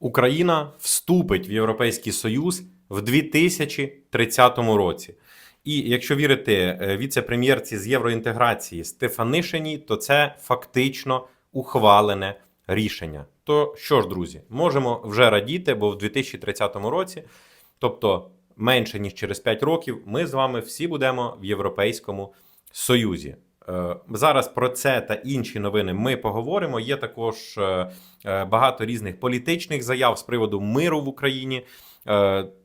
Україна вступить в Європейський Союз в 2030 році. І якщо вірити е, віце-прем'єрці з євроінтеграції Стефанишиній, то це фактично ухвалене рішення. То що ж, друзі, можемо вже радіти, бо в 2030 році, тобто менше ніж через 5 років, ми з вами всі будемо в Європейському Союзі. Е, Зараз про це та інші новини ми поговоримо. Є також е, е, багато різних політичних заяв з приводу миру в Україні.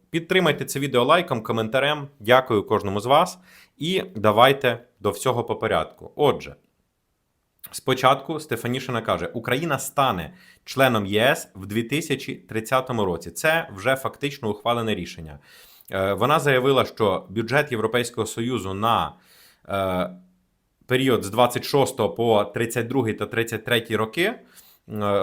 Підтримайте це відео лайком, коментарем. Дякую кожному з вас. І давайте до всього по порядку. Отже, спочатку Стефанішина каже: Україна стане членом єС в 2030 році. Це вже фактично ухвалене рішення. Вона заявила, що бюджет Європейського Союзу на період з 26 по 32 та 33 роки е,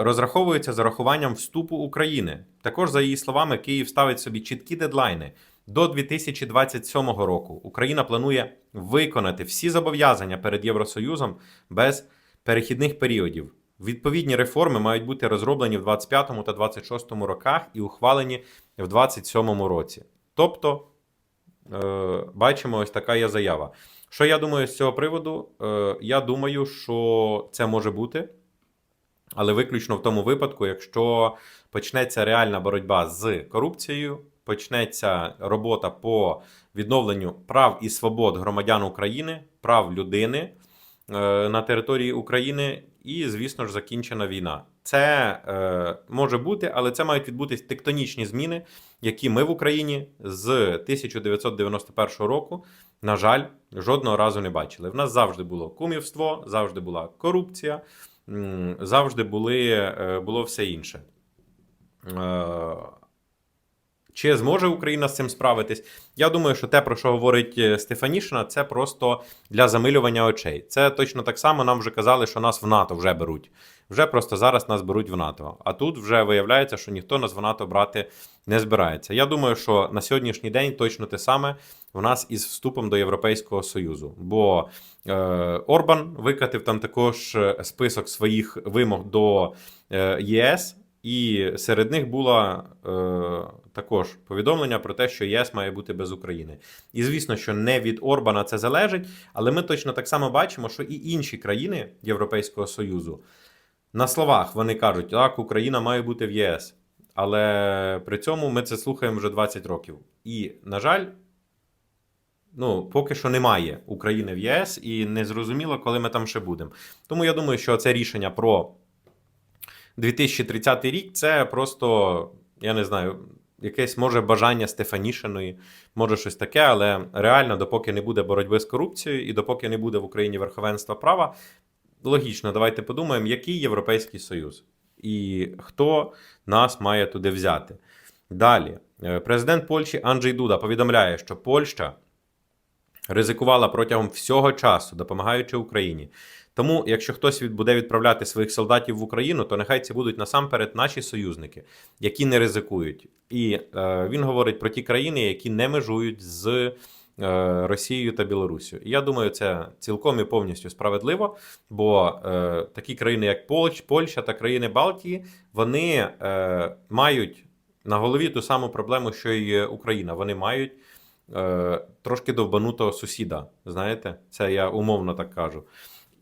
розраховується з урахуванням вступу України. Також, за її словами, Київ ставить собі чіткі дедлайни. До 2027 року Україна планує виконати всі зобов'язання перед Євросоюзом без перехідних періодів. Відповідні реформи мають бути розроблені в 25 та 26 роках і ухвалені в 27 році. Тобто, е, бачимо, ось така є заява. Що я думаю з цього приводу? Е, я думаю, що це може бути, але виключно в тому випадку, якщо почнеться реальна боротьба з корупцією, почнеться робота по відновленню прав і свобод громадян України, прав людини е, на території України, і, звісно ж, закінчена війна. Це е, може бути, але це мають відбутись тектонічні зміни, які ми в Україні з 1991 року, на жаль, жодного разу не бачили. В нас завжди було кумівство, завжди була корупція, завжди були, е, було все інше. Е, Чи зможе Україна з цим справитись? Я думаю, що те, про що говорить е, Стефанішина, це просто для замилювання очей. Це точно так само нам вже казали, що нас в НАТО вже беруть. Вже просто зараз нас беруть в НАТО. А тут вже виявляється, що ніхто нас в НАТО брати не збирається. Я думаю, що на сьогоднішній день точно те саме в нас із вступом до Європейського Союзу. Бо е, Орбан викатив там також е, список своїх вимог до е, ЄС. І серед них було е, також повідомлення про те, що ЄС має бути без України. І звісно, що не від Орбана це залежить, але ми точно так само бачимо, що і інші країни Європейського Союзу на словах вони кажуть, так, Україна має бути в ЄС. Але при цьому ми це слухаємо вже 20 років. І, на жаль, ну, поки що немає України в ЄС, і не зрозуміло, коли ми там ще будемо. Тому я думаю, що це рішення про 2030 рік це просто, я не знаю, якесь може бажання Стефанішиної, може щось таке, але реально, допоки не буде боротьби з корупцією і допоки не буде в Україні верховенства права, логічно, давайте подумаємо, який Європейський Союз і хто нас має туди взяти. Далі, Е, президент Польщі Анджей Дуда повідомляє, що Польща ризикувала протягом всього часу, допомагаючи Україні. Тому, якщо хтось буде відправляти своїх солдатів в Україну, то нехай це будуть насамперед наші союзники, які не ризикують. І е, він говорить про ті країни, які не межують з е, Росією та Білорусію. І я думаю, це цілком і повністю справедливо, бо е, такі країни, як Польщ, Польща та країни Балтії, вони е, мають на голові ту саму проблему, що й Україна. Вони мають е, трошки довбанутого сусіда. Знаєте, це я умовно так кажу.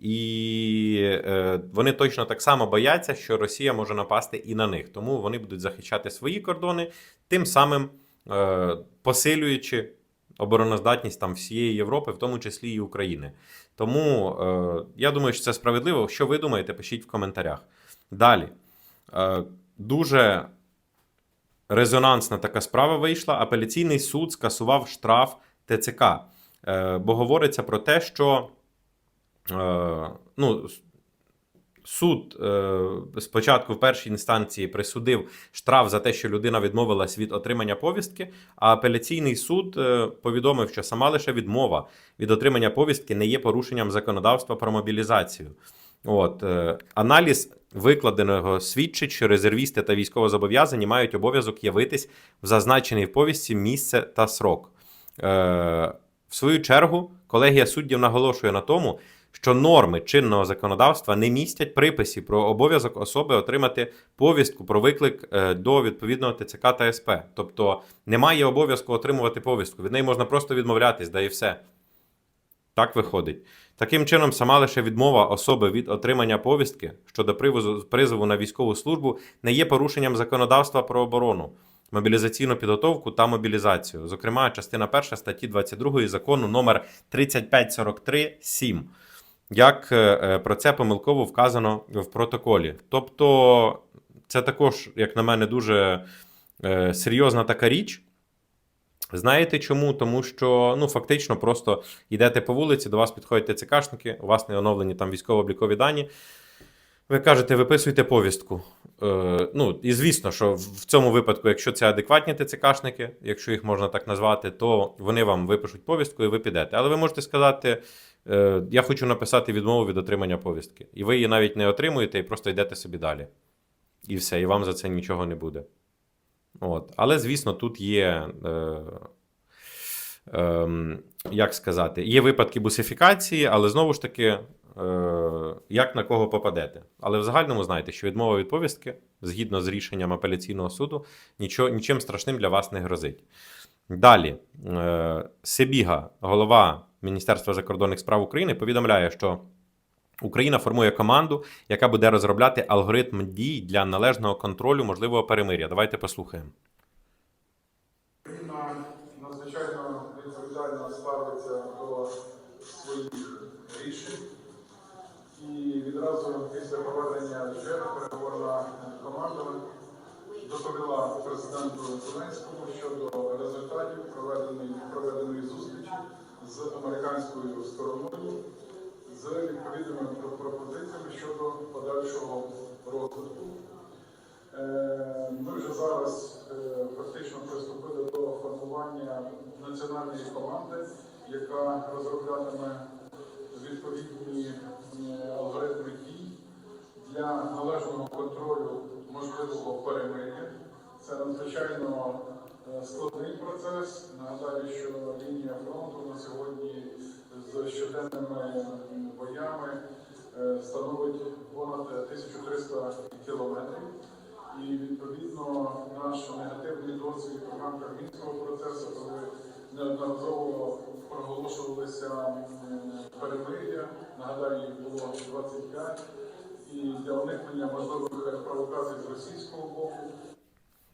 І е, вони точно так само бояться, що Росія може напасти і на них. Тому вони будуть захищати свої кордони, тим самим е, посилюючи обороноздатність там всієї Європи, в тому числі і України. Тому е, я думаю, що це справедливо. Що ви думаєте, пишіть в коментарях. Далі. Дуже резонансна така справа вийшла. Апеляційний суд скасував штраф ТЦК. Бо говориться про те, що ну, суд е, спочатку в першій інстанції присудив штраф за те, що людина відмовилась від отримання повістки, а апеляційний суд е, повідомив, що сама лише відмова від отримання повістки не є порушенням законодавства про мобілізацію. От, е, аналіз викладеного свідчить, що резервісти та військовозобов'язані мають обов'язок явитись в зазначений в повістці місце та срок. Е, в свою чергу, колегія суддів наголошує на тому, що норми чинного законодавства не містять приписів про обов'язок особи отримати повістку про виклик е, до відповідного ТЦК та СП. Тобто немає обов'язку отримувати повістку. Від неї можна просто відмовлятись, да і все. Так виходить. Таким чином, сама лише відмова особи від отримання повістки щодо призову на військову службу не є порушенням законодавства про оборону, мобілізаційну підготовку та мобілізацію. Зокрема, частина 1 статті 22 закону номер 3543-7. Як е, е, про це помилково вказано в протоколі. Тобто, це також, як на мене, дуже е, серйозна така річ. Знаєте чому? Тому що ну фактично просто йдете по вулиці, до вас підходять ТЦКшники, у вас не оновлені там військово-облікові дані. Ви кажете, виписуйте повістку. Е, ну, і звісно, що в цьому випадку, якщо це адекватні ТЦКшники, якщо їх можна так назвати, то вони вам випишуть повістку і ви підете. Але ви можете сказати: е, я хочу написати відмову від отримання повістки. І ви її навіть не отримуєте і просто йдете собі далі. І все, і вам за це нічого не буде. От. Але, звісно, тут є. Е, ем, як сказати, є випадки бусифікації, але знову ж таки, як на кого попадете. Але в загальному знаєте, що відмова від повістки, згідно з рішенням апеляційного суду, нічого, нічим страшним для вас не грозить. Далі, е, Себіга, голова Міністерства закордонних справ України, повідомляє, що Україна формує команду, яка буде розробляти алгоритм дій для належного контролю можливого перемиря. Давайте послухаємо. Надзвичайно відповідально ставиться до своїх рішень. І відразу після проведення бюджету переговорна команда доповіла президенту Зеленському щодо результатів проведеної, проведеної зустрічі з американською стороною з відповідними пропозиціями щодо подальшого розвитку. Е, Ми вже зараз е, фактично приступили до формування національної команди, яка розроблятиме відповідні алгоритми дій для належного контролю можливого перемир'я. Це надзвичайно е, складний процес. Нагадаю, що лінія фронту на сьогодні з щоденними боями е, становить понад 1300 кілометрів. І відповідно наш негативний досвід в рамках мінського процесу, неодноразово проголошувалися перемир'я, нагадаю, їх було 25, і для уникнення можливих провокацій з російського боку.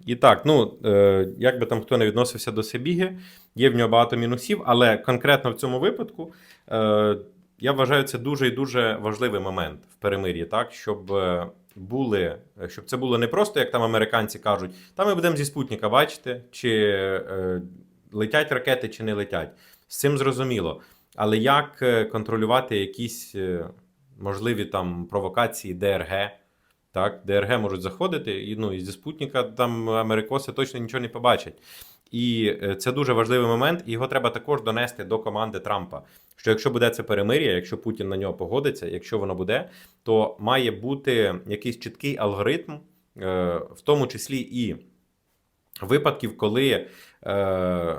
І так, ну е, як би там хто не відносився до Себіги, є в нього багато мінусів, але конкретно в цьому випадку е, я вважаю це дуже і дуже важливий момент в перемир'ї, так? Щоб е, були, щоб це було не просто, як там американці кажуть, там ми будемо зі спутника бачити, чи е, летять ракети, чи не летять. З цим зрозуміло. Але як е, контролювати якісь е, можливі там провокації ДРГ? Так, ДРГ можуть заходити, і ну і зі спутника там америкоси точно нічого не побачать. І е, це дуже важливий момент, і його треба також донести до команди Трампа. Що якщо буде це перемир'я, якщо Путін на нього погодиться, якщо воно буде, то має бути якийсь чіткий алгоритм, в тому числі і випадків, коли е,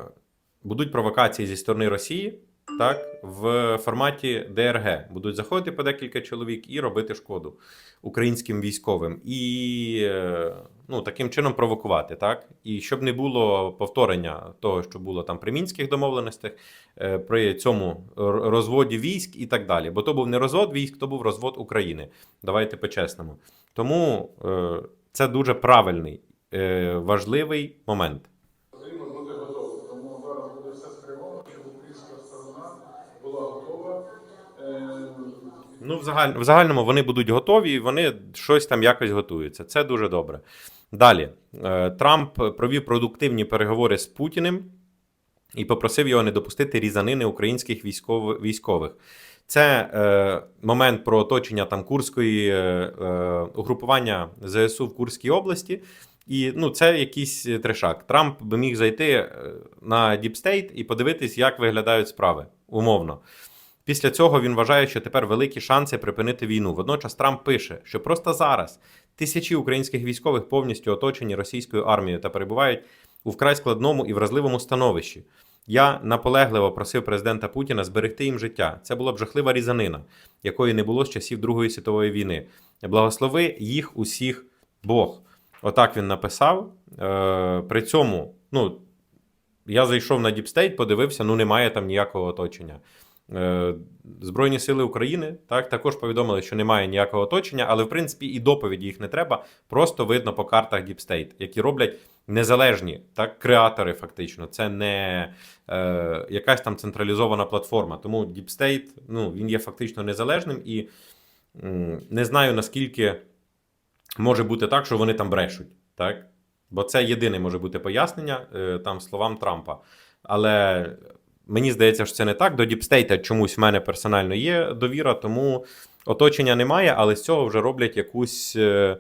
будуть провокації зі сторони Росії, так, в форматі ДРГ будуть заходити по декілька чоловік і робити шкоду українським військовим, і е, ну, таким чином провокувати, так? І щоб не було повторення того, що було там при мінських домовленостях, е, при цьому розводі військ і так далі. Бо то був не розвод військ, то був розвод України. Давайте по-чесному. Тому е, це дуже правильний, е, важливий момент. Потрібно бути готовим. Тому зараз буде все спрямовано, щоб українська сторона була готова. Е, Ну, в, загаль... в загальному вони будуть готові, і вони щось там якось готуються. Це дуже добре. Далі, Е, Трамп провів продуктивні переговори з Путіним і попросив його не допустити різанини українських військов... військових. Це е, момент про оточення там Курської е, е, угрупування ЗСУ в Курській області. І ну, це якийсь трешак. Трамп би міг зайти е, на Діпстейт і подивитись, як виглядають справи умовно. Після цього він вважає, що тепер великі шанси припинити війну. Водночас Трамп пише, що просто зараз тисячі українських військових повністю оточені російською армією та перебувають у вкрай складному і вразливому становищі. Я наполегливо просив президента Путіна зберегти їм життя. Це була б жахлива різанина, якої не було з часів Другої світової війни. Благослови їх усіх Бог. Отак він написав. Е, при цьому, ну, я зайшов на Діпстейт, подивився, ну немає там ніякого оточення. Е, Збройні сили України так, також повідомили, що немає ніякого оточення, але в принципі і доповіді їх не треба. Просто видно по картах Діпстейт, які роблять незалежні так, креатори, фактично. Це не е, якась там централізована платформа. Тому Діпстейт ну, він є фактично незалежним і м, не знаю наскільки може бути так, що вони там брешуть. Так? Бо це єдине може бути пояснення е, там словам Трампа. Але мені здається, що це не так. До Діпстейта чомусь в мене персонально є довіра, тому оточення немає, але з цього вже роблять якусь е,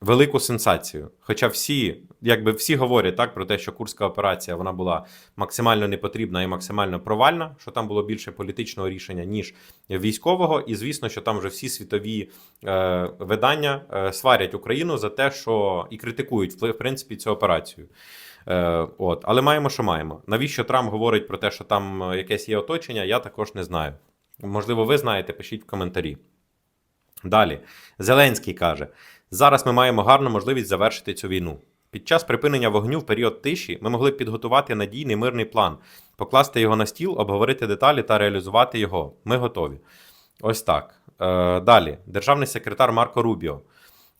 велику сенсацію. Хоча всі, якби всі говорять так про те, що курська операція вона була максимально непотрібна і максимально провальна, що там було більше політичного рішення, ніж військового. І звісно, що там вже всі світові е, видання е, сварять Україну за те, що і критикують в принципі цю операцію. Е, от, але маємо, що маємо. Навіщо Трамп говорить про те, що там е, якесь є оточення, я також не знаю. Можливо, ви знаєте, пишіть в коментарі. Далі, Зеленський каже: зараз ми маємо гарну можливість завершити цю війну. Під час припинення вогню в період тиші ми могли б підготувати надійний мирний план, покласти його на стіл, обговорити деталі та реалізувати його. Ми готові. Ось так. Е, далі, державний секретар Марко Рубіо.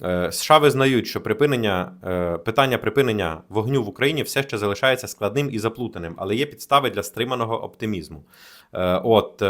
Е, США визнають, що припинення е, питання припинення вогню в Україні все ще залишається складним і заплутаним, але є підстави для стриманого оптимізму. От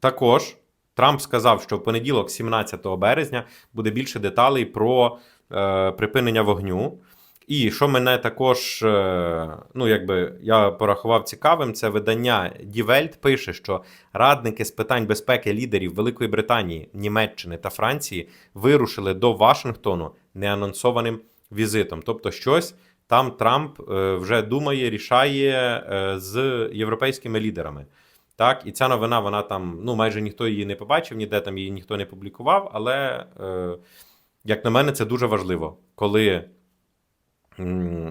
також Трамп сказав, що в понеділок, 17 березня, буде більше деталей про е, припинення вогню. І що мене також, е, ну якби я порахував цікавим, це видання Welt пише, що радники з питань безпеки лідерів Великої Британії, Німеччини та Франції вирушили до Вашингтону неанонсованим візитом. Тобто, щось там Трамп е, вже думає, рішає е, з європейськими лідерами. Так, і ця новина, вона там, ну майже ніхто її не побачив, ніде там її ніхто не публікував. Але, е, як на мене, це дуже важливо, коли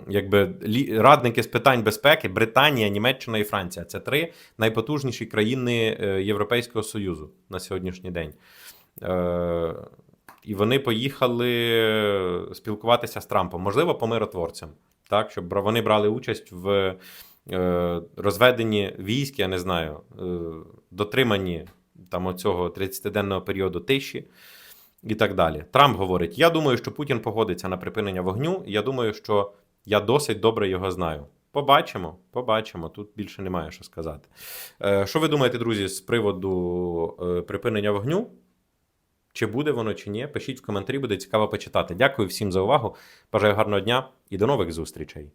якби радники з питань безпеки, Британія, Німеччина і Франція це три найпотужніші країни е, Європейського Союзу на сьогоднішній день. Е, і вони поїхали спілкуватися з Трампом, можливо, по миротворцям, так, щоб вони брали участь в е, розведенні військ, я не знаю, е, дотриманні там оцього 30-денного періоду тиші і так далі. Трамп говорить: я думаю, що Путін погодиться на припинення вогню. Я думаю, що я досить добре його знаю. Побачимо, побачимо. Тут більше немає що сказати. Е, Що ви думаєте, друзі, з приводу е, припинення вогню? Чи буде воно, чи ні? Пишіть в коментарі, буде цікаво почитати. Дякую всім за увагу. Бажаю гарного дня і до нових зустрічей.